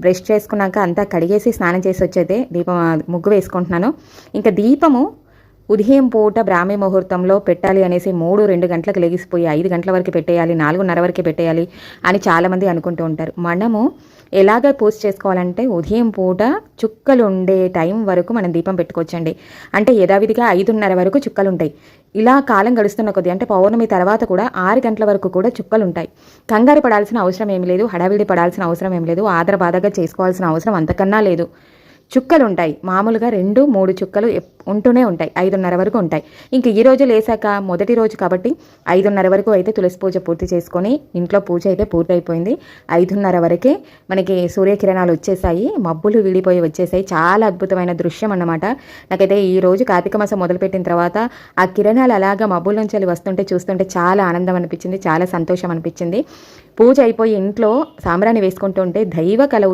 Brush చేసుకున్నాక అంతా కడిగేసి స్నానం చేసి వచ్చేదే దీపం ముగ్గు వేసుకుంటున్నాను. ఇంకా దీపము ఉదయం పూట బ్రాహ్మీ ముహూర్తంలో పెట్టాలి అనేసి మూడు రెండు గంటలకు లెగిసిపోయి ఐదు గంటల వరకు పెట్టేయాలి నాలుగున్నర వరకు పెట్టేయాలి అని చాలామంది అనుకుంటూ ఉంటారు. మనము ఎలాగ పూజ చేసుకోవాలంటే ఉదయం పూట చుక్కలు ఉండే టైం వరకు మనం దీపం పెట్టుకోవచ్చండి. అంటే యథావిధిగా ఐదున్నర వరకు చుక్కలు ఉంటాయి ఇలా కాలం గడుస్తున్న కొద్దీ అంటే పౌర్ణమి తర్వాత కూడా ఆరు గంటల వరకు కూడా చుక్కలు ఉంటాయి కంగారు పడాల్సిన అవసరం ఏమి లేదు హడావిడి పడాల్సిన అవసరం ఏం లేదు ఆదర బాధగా చేసుకోవాల్సిన అవసరం అంతకన్నా లేదు. చుక్కలు ఉంటాయి మామూలుగా రెండు మూడు చుక్కలు ఉంటూనే ఉంటాయి. ఐదున్నర వరకు ఉంటాయి. ఇంక ఈ రోజు లేసాక మొదటి రోజు కాబట్టి ఐదున్నర వరకు అయితే తులసి పూజ పూర్తి చేసుకొని ఇంట్లో పూజ అయితే పూర్తయిపోయింది. ఐదున్నర వరకే మనకి సూర్యకిరణాలు వచ్చేసాయి. మబ్బులు విడిపోయి వచ్చేసాయి. చాలా అద్భుతమైన దృశ్యం అన్నమాట. నాకైతే ఈ రోజు కార్తీక మాసం మొదలుపెట్టిన తర్వాత ఆ కిరణాలు అలాగా మబ్బుల నుంచి అలా వస్తుంటే చూస్తుంటే చాలా ఆనందం అనిపించింది. చాలా సంతోషం అనిపించింది. పూజ అయిపోయి ఇంట్లో సాంబ్రాణి వేసుకుంటూ ఉంటే దైవ కల